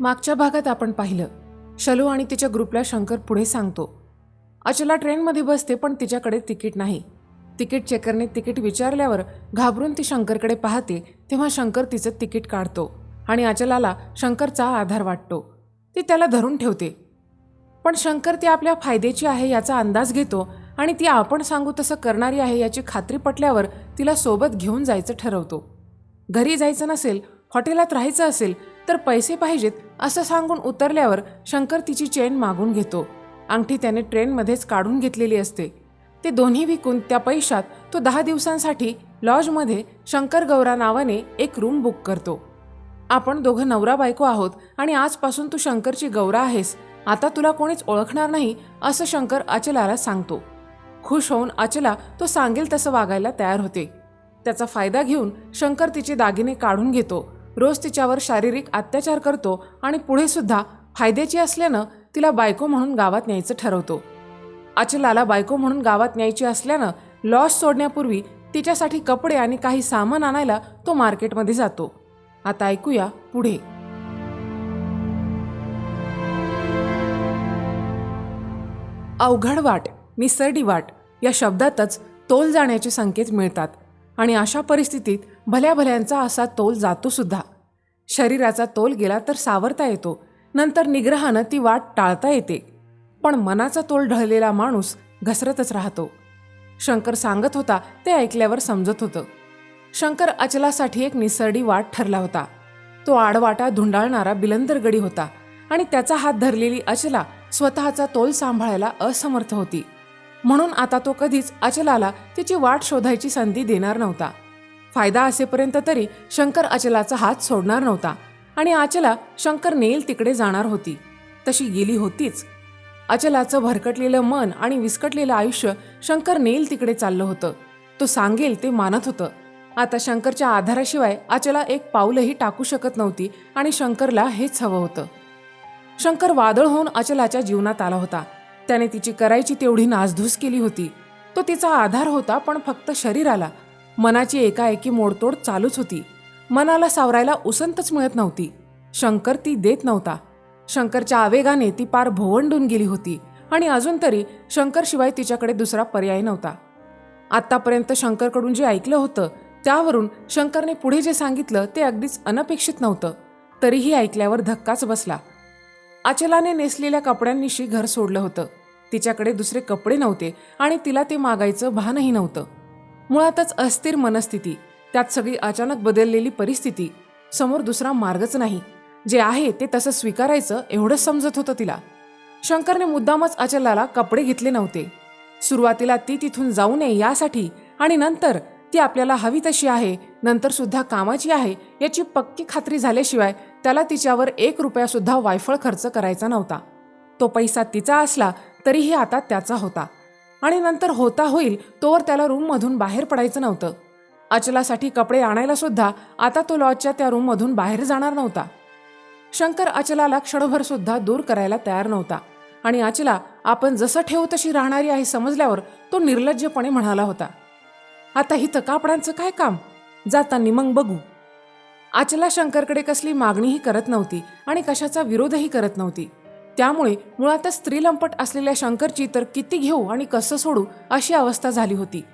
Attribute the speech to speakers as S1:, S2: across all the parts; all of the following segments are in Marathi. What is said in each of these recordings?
S1: मागच्या भागात आपण पाहिलं. शलू आणि तिच्या ग्रुपला शंकर पुढे सांगतो. अचला ट्रेनमध्ये बसते पण तिच्याकडे तिकीट नाही. तिकीट चेकरने तिकीट विचारल्यावर घाबरून ती शंकरकडे पाहते तेव्हा शंकर तिचं तिकीट काढतो आणि अचलाला शंकरचा आधार वाटतो. ती त्याला धरून ठेवते. पण शंकर ती आपल्या फायद्याची आहे याचा अंदाज घेतो आणि ती आपण सांगू तसं करणारी आहे याची खात्री पटल्यावर तिला सोबत घेऊन जायचं ठरवतो. घरी जायचं नसेल हॉटेलात राहायचं असेल तर पैसे पाहिजेत असं सांगून उतरल्यावर शंकर तिची चेन मागून घेतो. अंगठी त्याने ट्रेनमध्येच काढून घेतलेली असते. ते दोन्ही विकून त्या पैशात तो दहा दिवसांसाठी लॉजमध्ये शंकर गौरा नावाने एक रूम बुक करतो. आपण दोघं नवरा बायको आहोत आणि आजपासून तू शंकरची गौरा आहेस. आता तुला कोणीच ओळखणार नाही असं शंकर अचलाला सांगतो. खुश होऊन अचला तो सांगेल तसं वागायला तयार होते. त्याचा फायदा घेऊन शंकर तिचे दागिने काढून घेतो. रोज तिच्यावर शारीरिक अत्याचार करतो आणि पुढेसुद्धा फायद्याची असल्यानं तिला बायको म्हणून गावात न्यायचं ठरवतो. अचलाला बायको म्हणून गावात न्यायची असल्यानं लॉस सोडण्यापूर्वी तिच्यासाठी कपडे आणि काही सामान आणायला तो मार्केटमध्ये जातो. आता ऐकूया पुढे. अवघड वाट निसरडी वाट या शब्दातच तोल जाण्याचे संकेत मिळतात. आणि अशा परिस्थितीत भल्या भल्यांचा असा तोल जातो सुद्धा. शरीराचा तोल गेला तर सावरता येतो नंतर निग्रहानं ती वाट टाळता येते. पण मनाचा तोल ढळलेला माणूस घसरतच राहतो. शंकर सांगत होता ते ऐकल्यावर समजत होतं. शंकर अचलासाठी एक निसरडी वाट ठरला होता. तो आडवाटा धुंडाळणारा बिलंदरगडी होता आणि त्याचा हात धरलेली अचला स्वतःचा तोल सांभाळायला असमर्थ होती. म्हणून आता तो कधीच अचलाला तिची वाट शोधायची संधी देणार नव्हता. फायदा असेपर्यंत तरी शंकर अचलाचा हात सोडणार नव्हता आणि अचला शंकर नेल तिकडे जाणार होती. तशी गेली होतीच. अचलाचं भरकटलेलं मन आणि विस्कटलेलं आयुष्य शंकर नेल तिकडे चाललं होतं. तो सांगेल ते मानत होतं. आता शंकरच्या आधाराशिवाय अचला एक पाऊलही टाकू शकत नव्हती आणि शंकरला हेच हवं होतं. शंकर वादळ होऊन अचलाच्या जीवनात आला होता. त्याने तिची करायची तेवढी नासधूस केली होती. तो तिचा आधार होता पण फक्त शरीराला. मनाची एकाएकी मोडतोड चालूच होती. मनाला सावरायला उसंतच मिळत नव्हती. शंकर ती देत नव्हता. शंकरच्या आवेगाने ती पार भोवंडून गेली होती आणि अजून तरी शंकरशिवाय तिच्याकडे दुसरा पर्याय नव्हता. आत्तापर्यंत शंकरकडून जे ऐकलं होतं त्यावरून शंकरने पुढे जे सांगितलं ते अगदीच अनपेक्षित नव्हतं. तरीही ऐकल्यावर धक्काच बसला. अचलाने नेसलेल्या कपड्यांनिशी घर सोडलं होतं. तिच्याकडे दुसरे कपडे नव्हते आणि तिला ते मागायचं भानही नव्हतं. मुळातच अस्थिर मनस्थिती त्यात सगळी अचानक बदललेली परिस्थिती समोर दुसरा मार्गच नाही. जे आहे ते तसं स्वीकारायचं एवढंच समजत होतं तिला. शंकरने मुद्दामच अचलाला कपडे घेतले नव्हते. सुरुवातीला ती तिथून जाऊ नये यासाठी आणि नंतर ती आपल्याला हवी तशी आहे नंतर सुद्धा कामाची आहे याची पक्की खात्री झाल्याशिवाय त्याला तिच्यावर एक रुपया सुद्धा वायफळ खर्च करायचा नव्हता. तो पैसा तिचा असला तरीही आता त्याचा होता. आणि नंतर होता होईल तोवर त्याला रूममधून बाहेर पडायचं नव्हतं. अचलासाठी कपडे आणायला सुद्धा आता तो लॉजच्या त्या रूममधून बाहेर जाणार नव्हता. शंकर अचलाला क्षणभर सुद्धा दूर करायला तयार नव्हता आणि अचला आपण जसं ठेवू तशी राहणारी आहे समजल्यावर तो निर्लज्जपणे म्हणाला होता. आता हिथं कापडांचं काय काम? जाताना मग बघू. अचला शंकरकडे कसली मागणीही करत नव्हती आणि कशाचा विरोधही करत नव्हती. त्यामुळे मुळातच स्त्रीलंपट असलेल्या शंकरची तर किती घेऊ आणि कसं सोडू अशी अवस्था झाली होती.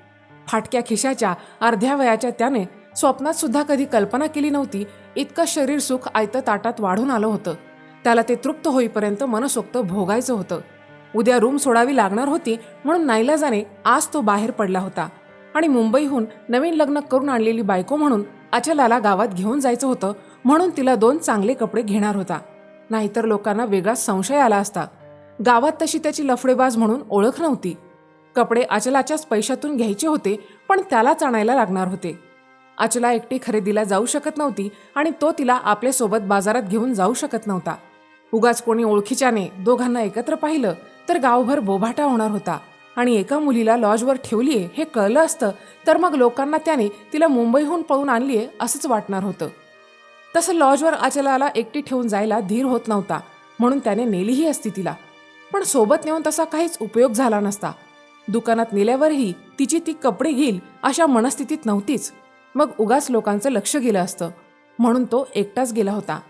S1: फाटक्या खिशाच्या अर्ध्या वयाच्या त्याने स्वप्नात सुद्धा कधी कल्पना केली नव्हती इतकं शरीर सुख आयतं ताटात वाढून आलं होतं. त्याला ते तृप्त होईपर्यंत मनसोक्त भोगायचं होतं. उद्या रूम सोडावी लागणार होती म्हणून नाईलाजाने आज तो बाहेर पडला होता आणि मुंबईहून नवीन लग्न करून आणलेली बायको म्हणून अचलाला गावात घेऊन जायचं होतं म्हणून तिला दोन चांगले कपडे घेणार होता. नाहीतर लोकांना वेगळाच संशय आला असता. गावात तशी त्याची लफडेबाज म्हणून ओळख नव्हती. कपडे अचलाच्याच पैशातून घ्यायचे होते पण त्यालाच आणायला लागणार होते. अचला एकटी खरेदीला जाऊ शकत नव्हती आणि तो तिला आपल्यासोबत बाजारात घेऊन जाऊ शकत नव्हता. उगाच कोणी ओळखीच्याने दोघांना एकत्र पाहिलं तर गावभर बोभाटा होणार होता. आणि एका मुलीला लॉजवर ठेवलीये हे कळलं असतं तर मग लोकांना त्याने तिला मुंबईहून पळून आणलीये असंच वाटणार होतं. तसं लॉजवर अचलाला एकटी ठेवून जायला धीर होत नव्हता म्हणून त्याने नेलीही असती तिला. पण सोबत नेऊन तसा काहीच उपयोग झाला नसता. दुकानात नेल्यावरही तिची ती कपडे घेईल अशा मनस्थितीत नव्हतीच. मग उगाच लोकांचं लक्ष गेलं असतं म्हणून तो एकटाच गेला होता.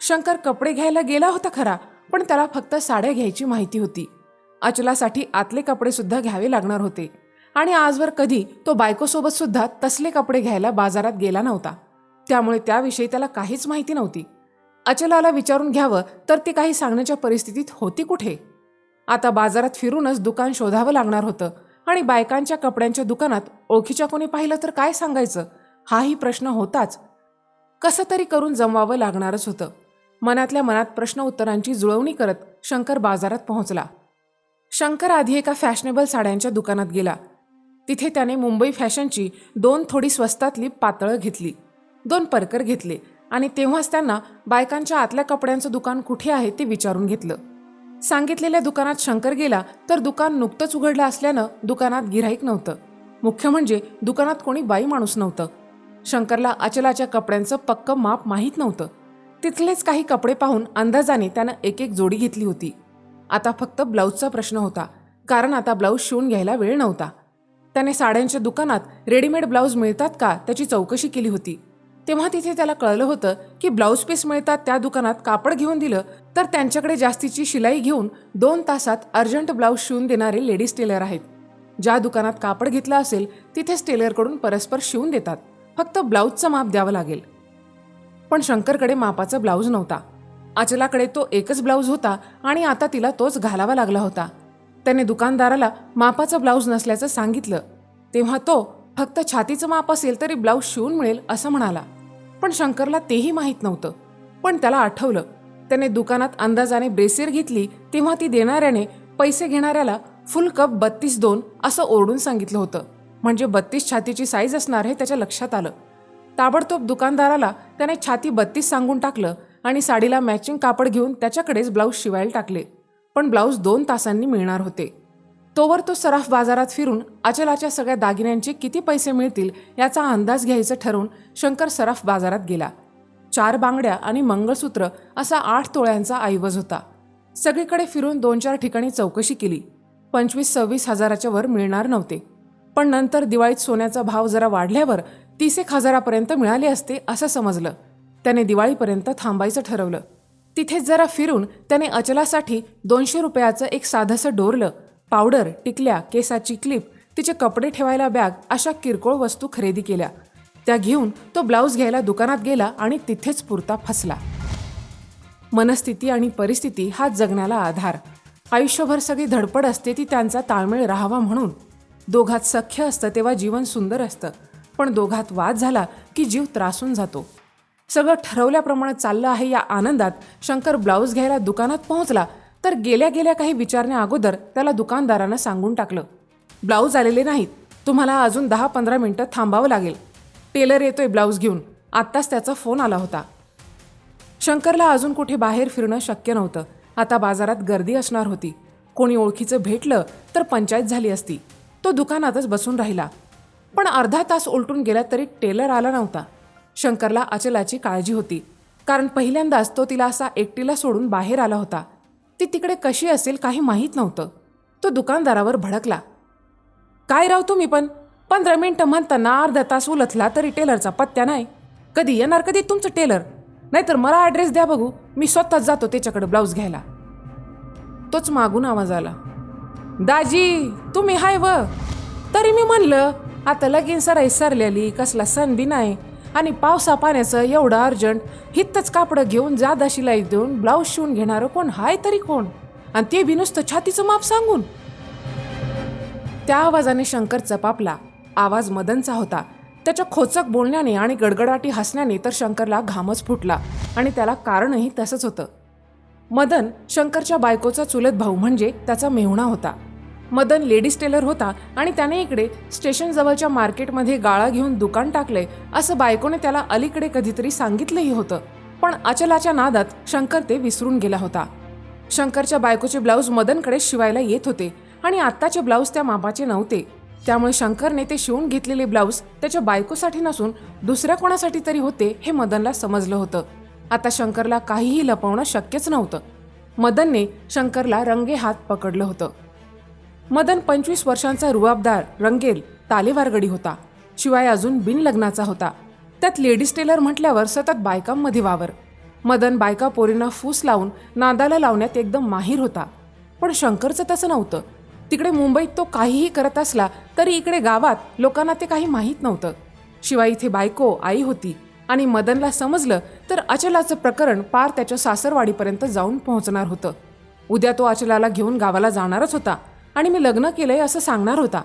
S1: शंकर कपडे घ्यायला गेला होता खरा पण त्याला फक्त साड्या घ्यायची माहिती होती. अचलासाठी आतले कपडे सुद्धा घ्यावे लागणार होते. आणि आजवर कधी तो बायकोसोबत सुद्धा तसले कपडे घ्यायला बाजारात गेला नव्हता. त्यामुळे त्याविषयी त्याला काहीच माहिती नव्हती. अचलाला विचारून घ्यावं तर ती काही सांगण्याच्या परिस्थितीत होती कुठे? आता बाजारात फिरूनच दुकान शोधावं लागणार होतं आणि बायकांच्या कपड्यांच्या दुकानात ओळखीच्या कोणी पाहिलं तर काय सांगायचं? हाही प्रश्न होताच. कसं तरी करून जमवावं लागणारच होतं. मनातल्या मनात प्रश्न उत्तरांची जुळवणी करत शंकर बाजारात पोहोचला. शंकर आधी एका फॅशनेबल साड्यांच्या दुकानात गेला. तिथे त्याने मुंबई फॅशनची दोन थोडी स्वस्तातली पातळं घेतली. दोन परकर घेतले आणि तेव्हाच त्यांना बायकांच्या आतल्या कपड्यांचं दुकान कुठे आहे ते विचारून घेतलं. सांगितलेल्या दुकानात शंकर गेला तर दुकान नुकतंच उघडलं असल्यानं दुकानात गिऱ्हाईक नव्हतं. मुख्य म्हणजे दुकानात कोणी बाई माणूस नव्हतं. शंकरला अचलाच्या कपड्यांचं पक्क माप माहीत नव्हतं. तिथलेच काही कपडे पाहून अंदाजाने त्यानं एक एक जोडी घेतली होती. आता फक्त ब्लाऊजचा प्रश्न होता कारण आता ब्लाऊज शिवून घ्यायला वेळ नव्हता. त्याने साड्यांच्या दुकानात रेडीमेड ब्लाऊज मिळतात का त्याची चौकशी केली होती. तेव्हा तिथे त्याला कळलं होतं की ब्लाऊज पीस मिळतात त्या दुकानात कापड घेऊन दिलं तर त्यांच्याकडे जास्तीची शिलाई घेऊन दोन तासात अर्जंट ब्लाऊज शिवून देणारे लेडीज टेलर आहेत. ज्या दुकानात कापड घेतलं असेल तिथेच टेलरकडून परस्पर शिवून देतात. फक्त ब्लाऊजचं माप द्यावं लागेल. पण शंकरकडे मापाचा ब्लाऊज नव्हता. अचलाकडे तो एकच ब्लाऊज होता आणि आता तिला तोच घालावा लागला होता. त्याने दुकानदाराला मापाचा ब्लाऊज नसल्याचं सांगितलं. तेव्हा तो फक्त छातीचं माप असेल तरी ब्लाऊज शिवून मिळेल असं म्हणाला. पण शंकरला तेही माहीत नव्हतं. पण त्याला आठवलं. त्याने दुकानात अंदाजाने ब्रेसियर घेतली तेव्हा ती देणाऱ्याने पैसे घेणाऱ्याला फुल कप बत्तीस दोन असं ओरडून सांगितलं होतं. म्हणजे बत्तीस छातीची साईज असणार हे त्याच्या लक्षात आलं. ताबडतोब दुकानदाराला त्याने छाती बत्तीस सांगून टाकलं आणि साडीला मॅचिंग कापड घेऊन त्याच्याकडेच ब्लाऊज शिवायला टाकले. पण ब्लाऊज दोन तासांनी मिळणार होते. तोवर तो सराफ बाजारात फिरून अचलाच्या सगळ्या दागिन्यांचे किती पैसे मिळतील याचा अंदाज घ्यायचं ठरवून शंकर सराफ बाजारात गेला. चार बांगड्या आणि मंगळसूत्र असा आठ तोळ्यांचा ऐवज होता. सगळीकडे फिरून दोन चार ठिकाणी चौकशी केली. पंचवीस सव्वीस हजाराच्या वर मिळणार नव्हते. पण नंतर दिवाळीत सोन्याचा भाव जरा वाढल्यावर तीस एक हजारापर्यंत मिळाले असते असं समजलं. त्याने दिवाळीपर्यंत थांबायचं ठरवलं. तिथेच जरा फिरून त्याने अचलासाठी दोनशे रुपयाचं एक साधंसं डोरलं. पावडर टिकल्या केसाची क्लिप तिचे कपडे ठेवायला बॅग अशा किरकोळ वस्तू खरेदी केल्या. त्या घेऊन तो ब्लाऊज घ्यायला दुकानात गेला आणि तिथेच पुरता फसला. मनस्थिती आणि परिस्थिती हा जगण्याला आधार. आयुष्यभर सगळी धडपड असते ती त्यांचा ताळमेळ राहावा म्हणून. दोघात सख्य असतं तेव्हा जीवन सुंदर असतं पण दोघात वाद झाला की जीव त्रासून जातो. सगळं ठरवल्याप्रमाणे चाललं आहे या आनंदात शंकर ब्लाऊज घ्यायला दुकानात पोहोचला तर गेल्या गेल्या काही विचारण्या अगोदर त्याला दुकानदारानं सांगून टाकलं. ब्लाऊज आलेले नाहीत. तुम्हाला अजून दहा पंधरा मिनटं थांबावं लागेल. टेलर येतोय ब्लाऊज घेऊन. आत्ताच त्याचा फोन आला होता. शंकरला अजून कुठे बाहेर फिरणं शक्य नव्हतं. आता बाजारात गर्दी असणार होती. कोणी ओळखीचं भेटलं तर पंचायत झाली असती. तो दुकानातच बसून राहिला. पण अर्धा तास उलटून गेला तरी टेलर आला नव्हता. शंकरला अचलाची काळजी होती. कारण पहिल्यांदाच तो तिला असा एकटीला सोडून बाहेर आला होता. ती तिकडे कशी असेल काही माहीत नव्हतं. तो दुकानदारावर भडकला. काय राव तुम्ही पण? पंधरा मिनटं म्हणताना अर्धा तास उलथला तरी टेलरचा पत्त्या नाही. कधी येणार कधी तुमचं टेलर? नाहीतर मला ॲड्रेस द्या बघू. मी स्वतःच जातो त्याच्याकडे ब्लाऊज घ्यायला. तोच मागून आवाज आला. दाजी तुम्ही हाय व. तरी मी म्हणलं आता लगीन सराई सरलेली कसला सण बी नाही. आणि पावसा पाण्याचं एवढं अर्जंट हित्तच कापडं घेऊन जादा शिलाई देऊन ब्लाऊज शिवून घेणारं कोण? हाय तरी कोण? आणि ते बी नुसतं छातीचं माप सांगून. त्या आवाजाने शंकर चपापला. आवाज मदनचा होता. त्याच्या खोचक बोलण्याने आणि गडगडाटी हसण्याने तर शंकरला घामच फुटला आणि त्याला कारणही तसंच होतं. मदन शंकरच्या बायकोचा चुलत भाऊ म्हणजे त्याचा मेहुणा होता. मदन लेडीज टेलर होता आणि त्याने इकडे स्टेशनजवळच्या मार्केटमध्ये गाळा घेऊन दुकान टाकले असं बायकोने त्याला अलीकडे कधीतरी सांगितलंही होतं. पण अचलाच्या नादात शंकर ते विसरून गेला होता. शंकरच्या बायकोचे ब्लाऊज मदनकडे शिवायला येत होते आणि आत्ताचे ब्लाऊज त्या मापाचे नव्हते. त्यामुळे शंकरने ते शिवून घेतलेले ब्लाऊज त्याच्या बायकोसाठी नसून दुसऱ्या कोणासाठी तरी होते हे मदनला समजलं होतं. आता शंकरला काहीही लपवणं शक्यच नव्हतं. मदनने शंकरला रंगे हात पकडलं होतं. मदन पंचवीस वर्षांचा रुबाबदार रंगेल तालेवारगडी होता. शिवाय अजून बिनलग्नाचा होता. त्यात लेडीज टेलर म्हटल्यावर सतत बायकांमध्ये वावर. मदन बायका पोरींना फूस लावून नादाला लावण्यात एकदम माहीर होता. पण शंकरचं तसं नव्हतं. तिकडे मुंबईत तो काहीही करत असला तरी इकडे गावात लोकांना ते काही माहीत नव्हतं. शिवाय इथे बायको आई होती आणि मदनला समजलं तर अचलाचं प्रकरण पार त्याच्या सासरवाडीपर्यंत जाऊन पोहोचणार होतं. उद्या तो अचलाला घेऊन गावाला जाणारच होता. आणि मी लग्न केलं आहे असं सांगणार होता.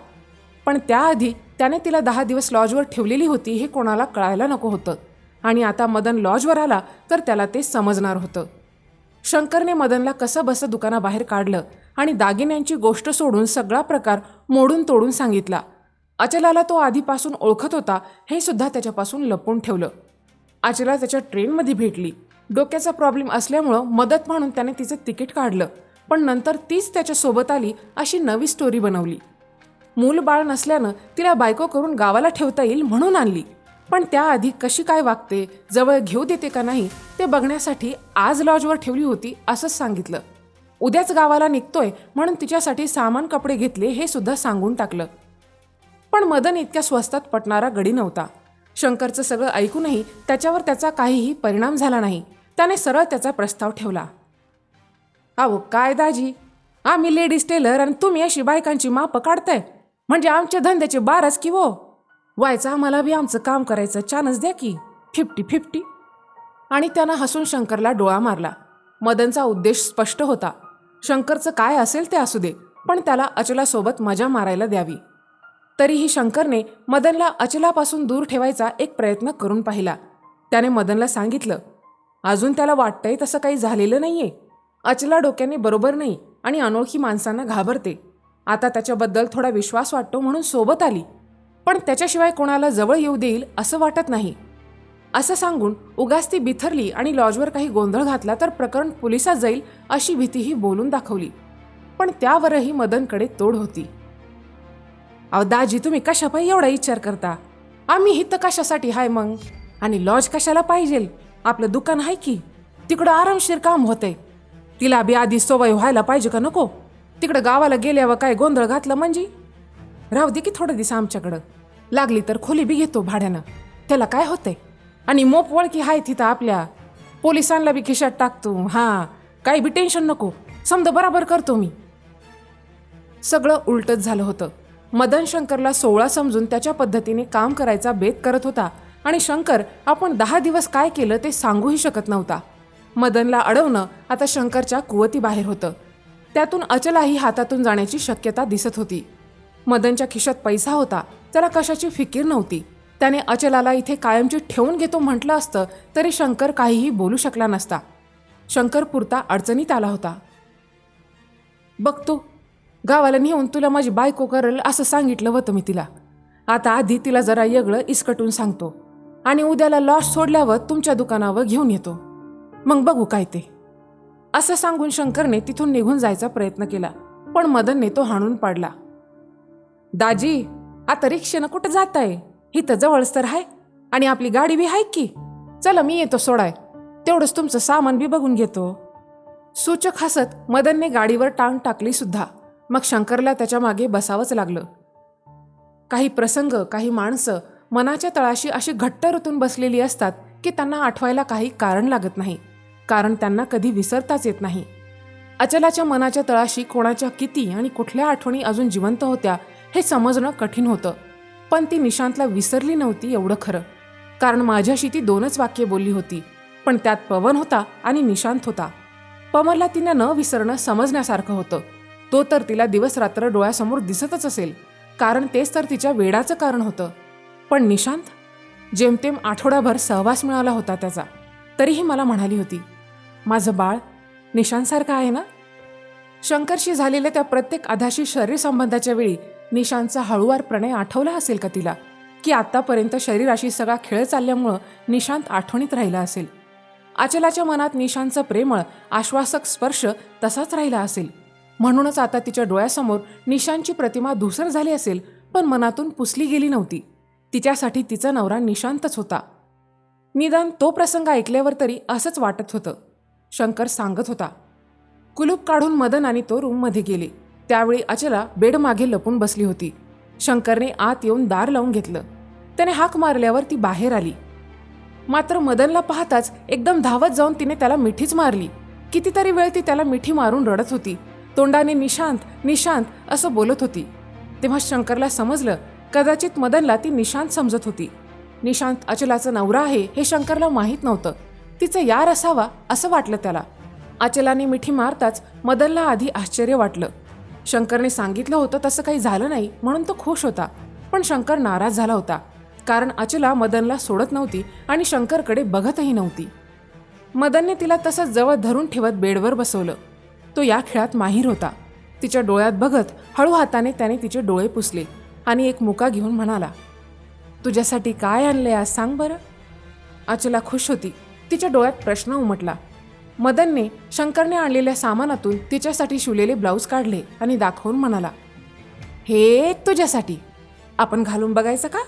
S1: पण त्याआधी त्याने तिला दहा दिवस लॉजवर ठेवलेली होती हे कोणाला कळायला नको होतं. आणि आता मदन लॉजवर आला तर त्याला ते समजणार होतं. शंकरने मदनला कसं बसं दुकानाबाहेर काढलं आणि दागिन्यांची गोष्ट सोडून सगळा प्रकार मोडून तोडून सांगितला. अचलाला तो आधीपासून ओळखत होता हे सुद्धा त्याच्यापासून लपवून ठेवलं. अचला त्याच्या ट्रेनमध्ये भेटली. डोक्याचा प्रॉब्लेम असल्यामुळं मदत म्हणून त्याने तिचं तिकीट काढलं. पण नंतर तीच त्याच्यासोबत आली अशी नवी स्टोरी बनवली. मूल बाळ नसल्यानं तिला बायको करून गावाला ठेवता येईल म्हणून आणली. पण त्याआधी कशी काय वागते जवळ घेऊ देते का नाही ते बघण्यासाठी आज लॉजवर ठेवली होती असंच सांगितलं. उद्याच गावाला निघतोय म्हणून तिच्यासाठी सामान कपडे घेतले हे सुद्धा सांगून टाकलं. पण मदन इतक्या स्वस्तात पटणारा गडी नव्हता. शंकरचं सगळं ऐकूनही त्याच्यावर त्याचा काहीही परिणाम झाला नाही. त्याने सरळ त्याचा प्रस्ताव ठेवला. अहो काय दाजी? आम्ही लेडीज टेलर आणि तुम्ही अशी बायकांची मापं काढताय. म्हणजे आमच्या धंद्याचे बारच की हो? व्हायचं आम्हाला बी आमचं काम करायचं चान्स द्या की. फिफ्टी फिफ्टी आणि त्यानं हसून शंकरला डोळा मारला. मदनचा उद्देश स्पष्ट होता. शंकरचं काय असेल ते असू दे पण त्याला अचलासोबत मजा मारायला द्यावी. तरीही शंकरने मदनला अचलापासून दूर ठेवायचा एक प्रयत्न करून पाहिला. त्याने मदनला सांगितलं अजून त्याला वाटतंय तसं काही झालेलं नाहीये. अचला डोक्याने बरोबर नाही आणि अनोळखी माणसांना घाबरते. आता त्याच्याबद्दल थोडा विश्वास वाटतो म्हणून सोबत आली. पण त्याच्याशिवाय कोणाला जवळ येऊ देईल असं वाटत नाही. असं सांगून उगाच ती बिथरली आणि लॉजवर काही गोंधळ घातला तर प्रकरण पोलिसात जाईल अशी भीतीही बोलून दाखवली. पण त्यावरही मदनकडे तोड होती. अहो दाजी तुम्ही कशापायी एवढा विचार करता? आम्ही हित कशासाठी हाय मग? आणि लॉज कशाला पाहिजे आपलं दुकान आहे की? तिकडं आरामशीर काम होतंय. तिला बी आधी सवय व्हायला पाहिजे का नको? तिकडं गावाला गेल्यावर काय गोंधळ घातलं म्हणजे? राहू दे की थोडं दिवस आमच्याकडं. लागली तर खोली बी घेतो भाड्यानं. त्याला काय होतंय? आणि मोप वळखी हाय तिथं आपल्या. पोलिसांना बी खिशात टाकतो. हां काही बी टेन्शन नको. समजा बराबर करतो मी. सगळं उलटच झालं होतं. मदन शंकरला सोहळा समजून त्याच्या पद्धतीने काम करायचा बेत करत होता. आणि शंकर आपण दहा दिवस काय केलं ते सांगूही शकत नव्हता. मदनला अडवणं आता शंकरच्या कुवतीबाहेर होतं. त्यातून अचलाही हातातून जाण्याची शक्यता दिसत होती. मदनच्या खिशात पैसा होता त्याला कशाची फिकीर नव्हती. त्याने अचलाला इथे कायमची ठेवून घेतो म्हटलं असतं तरी शंकर काहीही बोलू शकला नसता. शंकर पुरता अडचणीत आला होता. बघतो गावाला नेऊन तुला माझी बायको करेल असं सांगितलं होतं मी तिला. आता आधी तिला जरा येगळं इसकटून सांगतो. आणि उद्याला लॉस सोडल्यावर तुमच्या दुकानावर घेऊन येतो. मग बघू काय ते. असं सांगून शंकरने तिथून निघून जायचा प्रयत्न केला पण मदनने तो हाणून पाडला. दाजी आता रिक्षेनं कुठं जात आहे तर जवळच तर आहे आणि आपली गाडी बी आहे की? चला मी येतो सोडाय. तेवढंच तुमचं सामान बी बघून घेतो. सूचक हसत मदनने गाडीवर टांग टाकली सुद्धा. मग शंकरला त्याच्यामागे बसावंच लागलं. काही प्रसंग काही माणसं मनाच्या तळाशी अशी घट्ट ऋतून बसलेली असतात की त्यांना आठवायला काही कारण लागत नाही. कारण त्यांना कधी विसरताच येत नाही. अचलाच्या मनाच्या तळाशी कोणाच्या किती आणि कुठल्या आठवणी अजून जिवंत होत्या हे समजणं कठीण होतं. पण ती निशांतला विसरली नव्हती एवढं खरं. कारण माझ्याशी ती दोनच वाक्ये बोलली होती. पण त्यात पवन होता आणि निशांत होता. पवनला तिनं न विसरणं समजण्यासारखं होतं. तो तर तिला दिवस रात्र डोळ्यासमोर दिसतच असेल. कारण तेच तर तिच्या वेडाचं कारण होतं. पण निशांत? जेमतेम आठवडाभर सहवास मिळाला होता त्याचा. तरीही मला म्हणाली होती माझं बाळ निशांतसारखं आहे ना? शंकरशी झालेल्या त्या प्रत्येक आधाशी शरीर संबंधाच्या वेळी निशांतचा हळूवार प्रणय आठवला असेल का तिला? की आत्तापर्यंत शरीराशी सगळा खेळ चालल्यामुळं निशांत आठवणीत राहिला असेल? अचलाच्या मनात निशांतचं प्रेमळ आश्वासक स्पर्श तसाच राहिला असेल. म्हणूनच आता तिच्या डोळ्यासमोर निशांतची प्रतिमा धुसर झाली असेल पण मनातून पुसली गेली नव्हती. तिच्यासाठी तिचा नवरा निशांतच होता. निदान तो प्रसंग ऐकल्यावर तरी असंच वाटत होतं. शंकर सांगत होता. कुलूप काढून मदन आणि तो रूममध्ये गेले. त्यावेळी अचला बेडमागे लपून बसली होती. शंकरने आत येऊन दार लावून घेतलं. त्याने हाक मारल्यावर ती बाहेर आली. मात्र मदनला पाहताच एकदम धावत जाऊन तिने त्याला मिठीच मारली. कितीतरी वेळ ती त्याला मिठी मारून रडत होती. तोंडाने निशांत निशांत असं बोलत होती. तेव्हा शंकरला समजलं कदाचित मदनला ती निशांत समजत होती. निशांत अचलाचा नवरा आहे हे शंकरला माहीत नव्हतं. तिचं यार असावा असं वाटलं त्याला. अचलाने मिठी मारताच मदनला आधी आश्चर्य वाटलं. शंकरने सांगितलं होतं तसं काही झालं नाही म्हणून तो खुश होता. पण शंकर नाराज झाला होता. कारण अचला मदनला सोडत नव्हती आणि शंकरकडे बघतही नव्हती. मदनने तिला तसंच जवळ धरून ठेवत बेडवर बसवलं. तो या खेळात माहीर होता. तिच्या डोळ्यात बघत हळू हाताने त्याने तिचे डोळे पुसले आणि एक मुका घेऊन म्हणाला तुझ्यासाठी काय आणलंय आज सांग बरं. अचला खुश होती. तिच्या डोळ्यात प्रश्न उमटला. मदनने शंकरने आणलेल्या सामानातून तिच्यासाठी शिवलेले ब्लाऊज काढले आणि दाखवून म्हणाला हे तुझ्यासाठी. आपण घालून बघायचं का?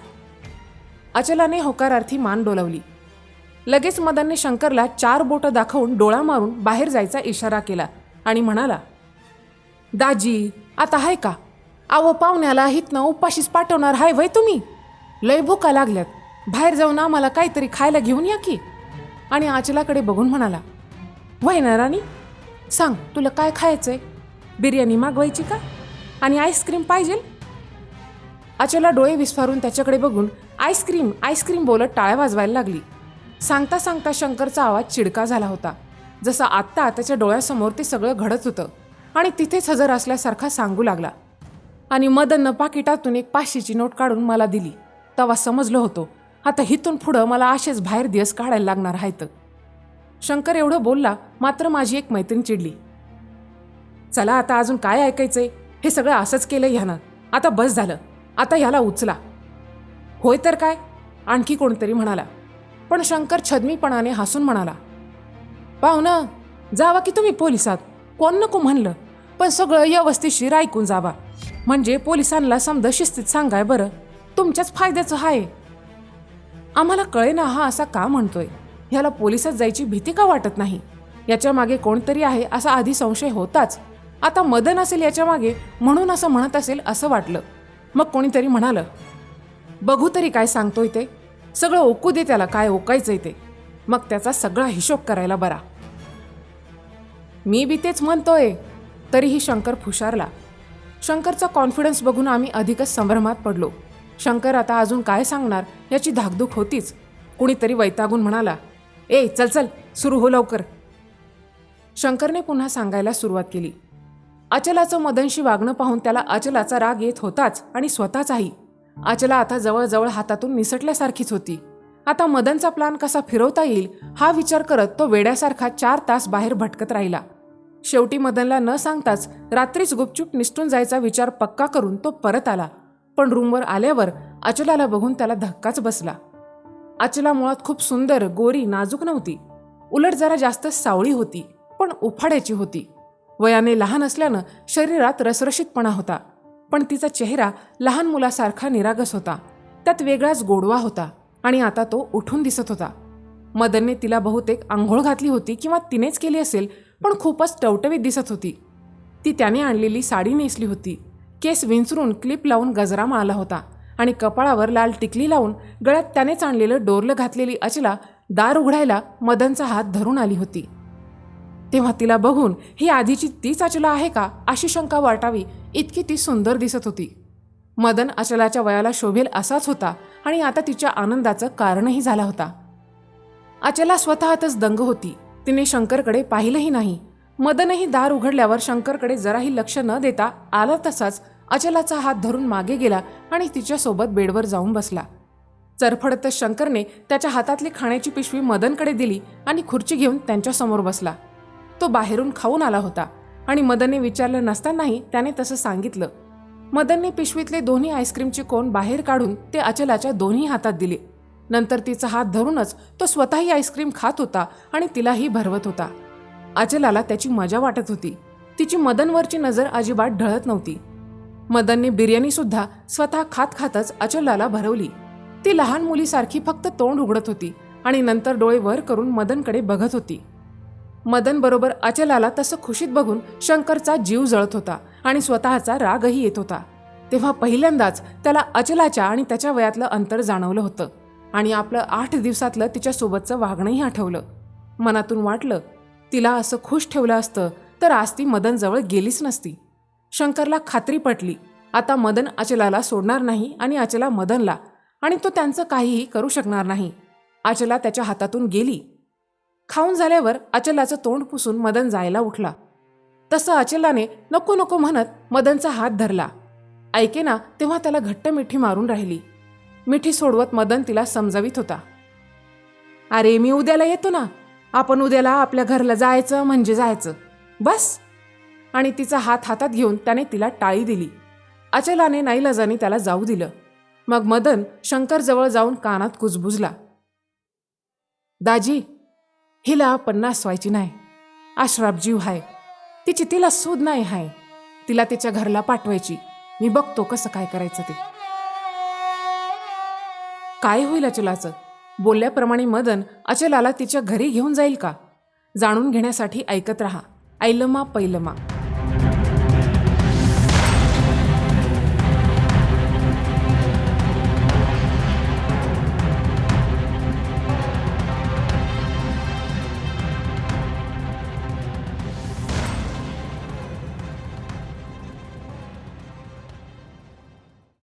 S1: अचलाने होकारार्थी मान डोलावली. लगेच मदनने शंकरला चार बोटं दाखवून डोळा मारून बाहेर जायचा इशारा केला आणि म्हणाला दाजी आता हाय का? आव पाहुण्याला हितनं उपाशीच पाठवणार हाय वय तुम्ही? लय भुका लागल्यात. बाहेर जाऊन आम्हाला काहीतरी खायला घेऊन या की. आणि आचलाकडे बघून म्हणाला वय ना राणी सांग तुला काय खायचं आहे बिर्याणी मागवायची का? आणि आईस्क्रीम पाहिजे आचला डोळे विस्फारून त्याच्याकडे बघून आईस्क्रीम आईस्क्रीम बोलत टाळ्या वाजवायला लागली. सांगता सांगता शंकरचा आवाज चिडका झाला होता. जसा आत्ता त्याच्या डोळ्यासमोर ते सगळं घडत होतं. आणि तिथेच हजर असल्यासारखा सांगू लागला. आणि मदननं पाकिटातून एक पाचशेची नोट काढून मला दिली. तेव्हा समजलो होतो आता हिथून पुढं मला असेच बाहेर दिवस काढायला लागणार आहेत. शंकर एवढं बोलला मात्र माझी एक मैत्रीण चिडली. चला आता अजून काय ऐकायचंय? हे सगळं असंच केलं ह्यानं. आता बस झालं. आता ह्याला उचला. होय तर काय? आणखी कोणतरी म्हणाला. पण शंकर छदमीपणाने हसून म्हणाला. पाहुणं जावा की तुम्ही पोलिसात. कोण नको म्हणलं? पण सगळं व्यवस्थितशीर ऐकून जावा. म्हणजे पोलिसांना समजा शिस्तीत सांगाय बरं. तुमच्याच फायद्याचं आहे आम्हाला कळेना हा असा का म्हणतोय? ह्याला पोलिसात जायची भीती का वाटत नाही? याच्या मागे कोणतरी आहे असा आधी संशय होताच. आता मदन असेल याच्या मागे म्हणून असं म्हणत असेल असं वाटलं. मग कोणीतरी म्हणालं बघू तरी काय सांगतोय ते. सगळं ओकू दे त्याला काय ओकायचंय ते. मग त्याचा सगळा हिशोब करायला बरा. मी बी तेच म्हणतोय. तरीही शंकर फुशारला. शंकरचा कॉन्फिडन्स बघून आम्ही अधिकच संभ्रमात पडलो. शंकर आता अजून काय सांगणार? याची धाकधूक होतीच. कुणीतरी वैतागून म्हणाला ए चल चल सुरू हो लवकर. शंकरने पुन्हा सांगायला सुरुवात केली. अचलाचं मदनशी वागणं पाहून त्याला अचलाचा राग येत होताच आणि स्वतःचाही. अचला आता जवळजवळ हातातून निसटल्यासारखीच होती. आता मदनचा प्लान कसा फिरवता येईल हा विचार करत तो वेड्यासारखा चार तास बाहेर भटकत राहिला. शेवटी मदनला न सांगताच रात्रीच गुपचूप निसटून जायचा विचार पक्का करून तो परत आला. पण रूमवर आल्यावर अचलाला बघून त्याला धक्काच बसला. अचला मुळात खूप सुंदर गोरी नाजूक नव्हती. उलट जरा जास्त सावळी होती पण उफाड्याची होती. वयाने लहान असल्यानं शरीरात रसरशीतपणा होता पण तिचा चेहरा लहान मुलासारखा निरागस होता. त्यात वेगळाच गोडवा होता आणि आता तो उठून दिसत होता. मदनने तिला बहुतेक आंघोळ घातली होती किंवा तिनेच केली असेल पण खूपच टवटवीत दिसत होती. ती त्याने आणलेली साडी नेसली होती. केस विंचरून क्लिप लावून गजरा मारला होता आणि कपाळावर लाल टिकली लावून गळ्यात त्यानेच आणलेलं डोरलं घातलेली अचला दार उघडायला मदनचा हात धरून आली होती. तेव्हा तिला बघून ही आधीची तीच अचला आहे का अशी शंका वाटावी इतकी ती सुंदर दिसत होती. मदन अचलाच्या वयाला शोभेल असाच होता आणि आता तिच्या आनंदाचं कारणही झाला होता. अचला स्वतःतच दंग होती. तिने शंकरकडे पाहिलंही नाही. मदनही दार उघडल्यावर शंकरकडे जराही लक्ष न देता आला तसाच अचलाचा हात धरून मागे गेला आणि तिच्यासोबत बेडवर जाऊन बसला. चरफडतच शंकरने त्याच्या हातातली खाण्याची पिशवी मदनकडे दिली आणि खुर्ची घेऊन त्यांच्यासमोर बसला. तो बाहेरून खाऊन आला होता आणि मदनने विचारलं नसतानाही त्याने तसं सांगितलं. मदनने पिशवीतले दोन्ही आईस्क्रीमचे कोण बाहेर काढून ते अचलाच्या दोन्ही हातात दिले. नंतर तिचा हात धरूनच तो स्वतःही आईस्क्रीम खात होता आणि तिलाही भरवत होता. अचलाला त्याची मजा वाटत होती. तिची मदनवरची नजर अजिबात ढळत नव्हती. मदनने बिर्याणीसुद्धा स्वतः खात खातच अचलाला भरवली. ती लहान मुलीसारखी फक्त तोंड उघडत होती आणि नंतर डोळे वर करून मदनकडे बघत होती. मदन बरोबर अचलाला तसं खुशीत बघून शंकरचा जीव जळत होता आणि स्वतःचा रागही येत होता. तेव्हा पहिल्यांदाच त्याला अचलाच्या आणि त्याच्या वयातलं अंतर जाणवलं होतं आणि आपलं आठ दिवसातलं तिच्यासोबतचं वागणंही आठवलं. मनातून वाटलं तिला असं खुश ठेवलं असतं तर आज ती मदनजवळ गेलीच नसती. शंकरला खात्री पटली. आता मदन अचलाला सोडणार नाही आणि अचला मदनला आणि तो त्यांचं काहीही करू शकणार नाही. अचला त्याच्या हातातून गेली. खाऊन झाल्यावर अचलाचं तोंड पुसून मदन जायला उठला. तसं अचलाने नको नको म्हणत मदनचा हात धरला. ऐके ना तेव्हा त्याला घट्ट मिठी मारून राहिली. मिठी सोडवत मदन तिला समजावित होता. अरे मी उद्याला येतो ना. आपण उद्याला आपल्या घरला जायचं म्हणजे जायचं. बस. आणि तिचा हात हातात घेऊन त्याने तिला टाळी दिली. अचलाने नाईलाजाने त्याला जाऊ दिलं. मग मदन शंकरजवळ जाऊन कानात कुजबुजला. दाजी हिला पन्नास व्हायची नाही आश्राप जीव हाय. तिची तिला सूद नाही हाय. तिला तिच्या घरला पाठवायची. मी बघतो कसं काय करायचं ते. काय होईल अचलाचं? बोलल्याप्रमाणे मदन अचलाला तिच्या घरी घेऊन जाईल का? जाणून घेण्यासाठी ऐकत रहा. ऐलमा पैलमा.